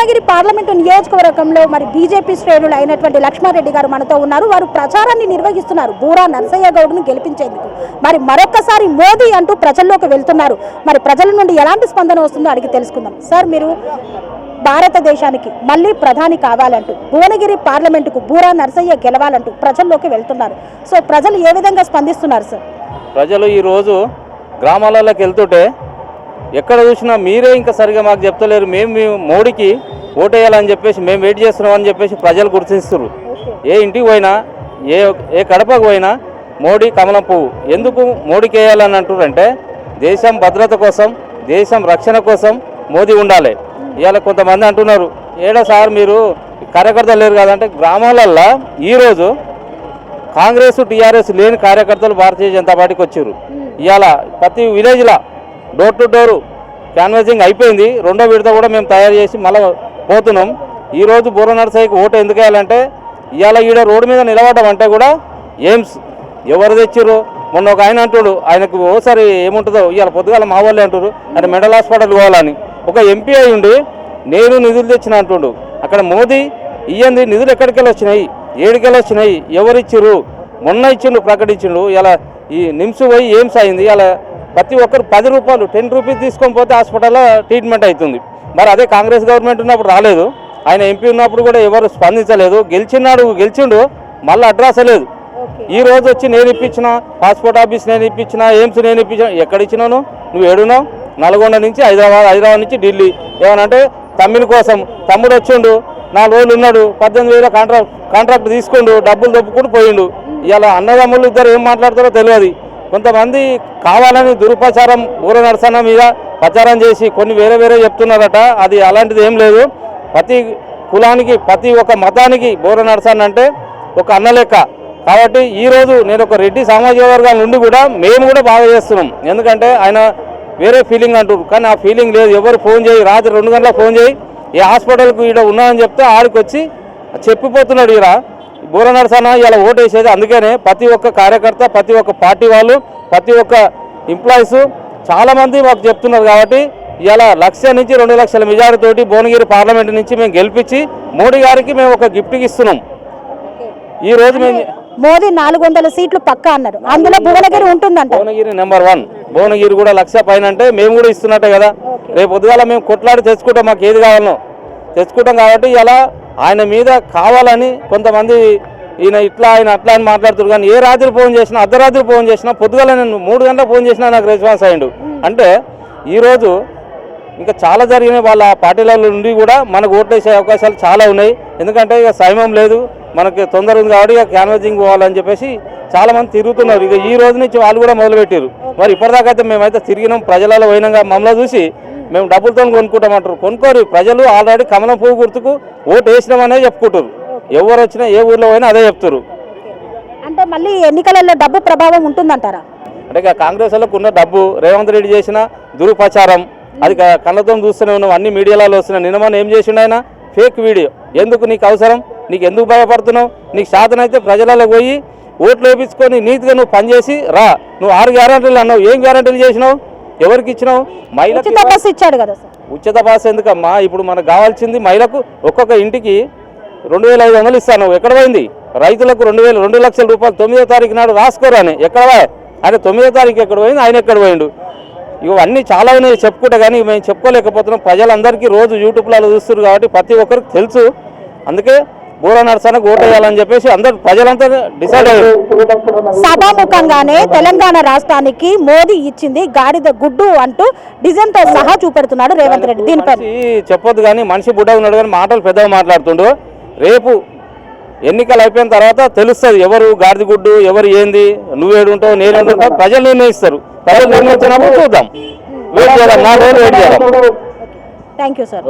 Bhuvanagiri parliament నియోజకవర్గంలో మరి BJP శ్రేణులు అయినటువంటి లక్ష్మారెడ్డి గారు మనతో ఉన్నారు. వారు ప్రచారాన్ని నిర్వహిస్తున్నారు. బూరా నరసయ్య గౌడ్ను గెలిపించేందుకు. మరి మరొకసారి మోదీ అంటూ ప్రజల్లోకి వెళ్తున్నారు. మరి ప్రజల నుండి ఎలాంటి స్పందన వస్తుందో అడిగి తెలుసుకుందాం. సార్ మీరు భారతదేశానికి మళ్ళీ ప్రధాని కావాలంటూ భువనగిరి పార్లమెంటుకు బూరా నరసయ్య గెలవాలంటూ ప్రజల్లోకి వెళ్తున్నారు. సో ప్రజలు ఏ విధంగా స్పందిస్తున్నారు సార్? ప్రజలు ఈరోజు గ్రామాలలోకి వెళ్తుంటే ఎక్కడ చూసినా మీరే ఇంకా సరిగా మాకు చెప్తలేరు. మేము మేము మోడీకి ఓటేయాలని చెప్పేసి మేము వెయిట్ చేస్తున్నాం అని చెప్పేసి ప్రజలు గుర్తిస్తున్నారు ఏ ఇంటికి పోయినా ఏ ఏ కడపకు పోయినా మోడీ కమలం పువ్వు. ఎందుకు మోడీకి వేయాలని అంటారంటే దేశం భద్రత కోసం దేశం రక్షణ కోసం మోదీ ఉండాలి. ఇవాళ కొంతమంది అంటున్నారు ఏడా సార్ మీరు కార్యకర్తలు లేరు కదంటే గ్రామాలల్లో ఈరోజు కాంగ్రెస్ టీఆర్ఎస్ లేని కార్యకర్తలు భారతీయ జనతా పార్టీకి వచ్చారు. ఇవాళ ప్రతి విలేజ్లో డోర్ టు డోర్ క్యాన్వాసింగ్ అయిపోయింది. రెండో విడత కూడా మేము తయారు చేసి మళ్ళీ పోతున్నాం. ఈరోజు బుర్ర నర్సయ్యకి ఓటు ఎందుకు వేయాలంటే ఇవాళ ఈడ రోడ్డు మీద నిలబడడం అంటే కూడా ఎయిమ్స్ ఎవరు తెచ్చిర్రు? మొన్న ఒక ఆయన అంటుడు ఆయనకు ఓసారి ఏముంటుందో ఇవాళ పొద్దుగాల మా వాళ్ళే అంటారు ఆయన మెడల్ హాస్పిటల్ పోవాలని. ఒక ఎంపీ అయి ఉండి నేను నిధులు తెచ్చిన అంటుండు. అక్కడ మోదీ ఇయ్యంది నిధులు ఎక్కడికెళ్ళి వచ్చినాయి? ఏడికెళ్ళి వచ్చినాయి? ఎవరిచ్చిర్రు? మొన్న ఇచ్చిండు ప్రకటించిండు. ఇలా ఈ నిమ్స్ పోయి ఏమ్స్ అయింది? ఇలా ప్రతి ఒక్కరు పది రూపాయలు టెన్ రూపీస్ తీసుకొని పోతే హాస్పిటల్లో ట్రీట్మెంట్ అవుతుంది. మరి అదే కాంగ్రెస్ గవర్నమెంట్ ఉన్నప్పుడు రాలేదు. ఆయన ఎంపీ ఉన్నప్పుడు కూడా ఎవరు స్పందించలేదు. గెలిచినాడు గెలిచిండు మళ్ళీ అడ్రస్ లేదు. ఈ రోజు వచ్చి నేను ఇప్పించిన పాస్పోర్ట్ ఆఫీస్ నేను ఇప్పించిన ఎయిమ్స్ నేను ఇప్పించిన ఎక్కడ ఇచ్చినాను? నువ్వు ఏడున్నావు? నల్గొండ నుంచి హైదరాబాద్ హైదరాబాద్ నుంచి ఢిల్లీ. ఏమనంటే తమ్మిని కోసం. తమ్ముడు వచ్చిండు నాలుగు రోజులు ఉన్నాడు పద్దెనిమిది వేల కాంట్రాక్ట్ కాంట్రాక్ట్ తీసుకుండు డబ్బులు దొప్పుకుంటూ పోయిండు. ఇలా అన్నదమ్ములు ఇద్దరు ఏం మాట్లాడతారో తెలియదు. కొంతమంది కావాలని దురుపచారం ఊర నరసన్న మీద ప్రచారం చేసి కొన్ని వేరే వేరే చెప్తున్నారట. అది అలాంటిది ఏం లేదు. ప్రతి కులానికి ప్రతి ఒక్క మతానికి బోర నరసన్న అంటే ఒక అన్న లెక్క. కాబట్టి ఈ రోజు నేను ఒక రెడ్డి సామాజిక వర్గాల నుండి కూడా మేము కూడా బాగా చేస్తున్నాం. ఎందుకంటే ఆయన వేరే ఫీలింగ్ అంటారు కానీ ఆ ఫీలింగ్ లేదు. ఎవరు ఫోన్ చేయి రాత్రి రెండు గంటలకు ఫోన్ చేయి ఈ హాస్పిటల్కు ఈడ ఉన్నానని చెప్తే ఆడికి వచ్చి చెప్పిపోతున్నాడు ఈరా బూర నరసన్న ఇలా ఓటు వేసేది. అందుకనే ప్రతి ఒక్క కార్యకర్త ప్రతి ఒక్క పార్టీ వాళ్ళు ప్రతి ఒక్క ఎంప్లాయీస్ చాలామంది మాకు చెప్తున్నారు కాబట్టి ఇలా లక్ష నుంచి రెండు లక్షల మెజారిటీ తోటి భువనగిరి పార్లమెంట్ నుంచి మేము గెలిపించి మోడీ గారికి మేము ఒక గిఫ్ట్ ఇస్తున్నాం. ఈ రోజు మేము మోదీ నాలుగు వందల సీట్లు పక్క అన్నారు. అందులో భువనగిరి ఉంటుందంట. భువనగిరి నెంబర్ వన్ భువనగిరి కూడా లక్ష పైన అంటే మేము కూడా ఇస్తున్నట్టే కదా. రేపు పొద్దుగాల మేము కొట్లాడి తెచ్చుకుంటాం మాకు ఏది కావాలనో తెచ్చుకుంటాం కాబట్టి ఇలా ఆయన మీద కావాలని కొంతమంది ఈయన ఇట్లా ఆయన అట్లా అని మాట్లాడుతున్నారు. కానీ ఏ రాత్రి ఫోన్ చేసినా అర్ధరాత్రి ఫోన్ చేసినా పొద్దుగాల నేను మూడు గంటల ఫోన్ చేసినా నాకు రెస్పాన్స్ అయ్యిండు. అంటే ఈరోజు ఇంకా చాలా జరిగినాయి వాళ్ళ పార్టీల నుండి కూడా మనకు ఓట్లేసే అవకాశాలు చాలా ఉన్నాయి. ఎందుకంటే ఇక సమయం లేదు. మనకి తొందర ఉంది కాబట్టి ఇక క్యాన్వసింగ్ పోవాలని చెప్పేసి చాలామంది తిరుగుతున్నారు. ఇక ఈ రోజు నుంచి వాళ్ళు కూడా మొదలుపెట్టారు మరి ఇప్పటిదాకా అయితే మేమైతే తిరిగినాం. ప్రజలలో పోయినాక మమ్మల్ని చూసి మేము డబ్బులతో కొనుక్కుంటామంటారు. కొనుక్కోరు. ప్రజలు ఆల్రెడీ కమలం పువ్వు గుర్తుకు ఓటు వేసినామనే చెప్పుకుంటారు. ఎవరు వచ్చినా ఏ ఊర్లో పోయినా అదే చెప్తారు. అంటే మళ్ళీ ఎన్నికలలో డబ్బు ప్రభావం ఉంటుందంటారా? అంటే కాంగ్రెస్ వాళ్ళకు ఉన్న డబ్బు రేవంత్ రెడ్డి చేసిన దురుపచారం. అది కళ్ళతో చూస్తూనే ఉన్నాం. అన్ని మీడియాలలో వస్తున్నాయి నిన్న మొన్న ఏం చేసిండు ఆయన? Fake video. ఎందుకు నీకు అవసరం? నీకు ఎందుకు భయపడుతున్నావు? నీకు సాధనైతే ప్రజలలో పోయి ఓట్లు వేయించుకొని నీతిగా నువ్వు పనిచేసి రా. నువ్వు ఆరు గ్యారంటీలు అన్నావు. ఏం గ్యారంటీలు చేసినావు? ఎవరికి ఇచ్చినావు? మహిళకి ఉచిత బస్సు ఇచ్చాడు కదా సార్. ఉచిత భాష ఎందుకమ్మా? ఇప్పుడు మనకు కావాల్సింది మహిళకు ఒక్కొక్క ఇంటికి రెండు వేల ఐదు వందలు ఇస్తాను. ఎక్కడ పోయింది? రైతులకు రెండు వేలు రెండు లక్షల రూపాయలు. తొమ్మిదో తారీఖు నాడు రాసుకోరాని ఎక్కడ? ఆయన తొమ్మిదో తారీఖు ఎక్కడ పోయింది? ఆయన ఎక్కడ పోయిండు? ఇవన్నీ చాలా ఉన్నాయి చెప్పుకుంటే కానీ మేము చెప్పుకోలేకపోతున్నాం. ప్రజలందరికీ రోజు యూట్యూబ్లలో చూస్తున్నారు కాబట్టి ప్రతి ఒక్కరికి తెలుసు. అందుకే బూర నరసనకు ఓటు వేయాలని చెప్పేసి అందరు ప్రజలంతా డిసైడ్ అయ్యారు. సభాముఖంగానే తెలంగాణ రాష్ట్రానికి మోదీ ఇచ్చింది గాడిద గుడ్డు అంటూ డిజైన్తో సహా చూపెడుతున్నాడు రేవంత్ రెడ్డి. దీనిపై చెప్పొద్దు కానీ మనిషి బుడ్డ ఉన్నాడు కానీ మాటలు పెద్దగా మాట్లాడుతుండు. రేపు ఎన్నికలు అయిపోయిన తర్వాత తెలుస్తుంది ఎవరు గాడిదగుడ్డు ఎవరు ఏంది నువ్వేడు ఉంటావు నేను ఉంటావు ప్రజలు నిర్ణయిస్తారు. ప్రజలు నిర్ణయించినప్పుడు చూద్దాం. వెయిట్ చేద్దాం నాలుగు రోజులు వెయిట్ చేద్దాం. Thank you sir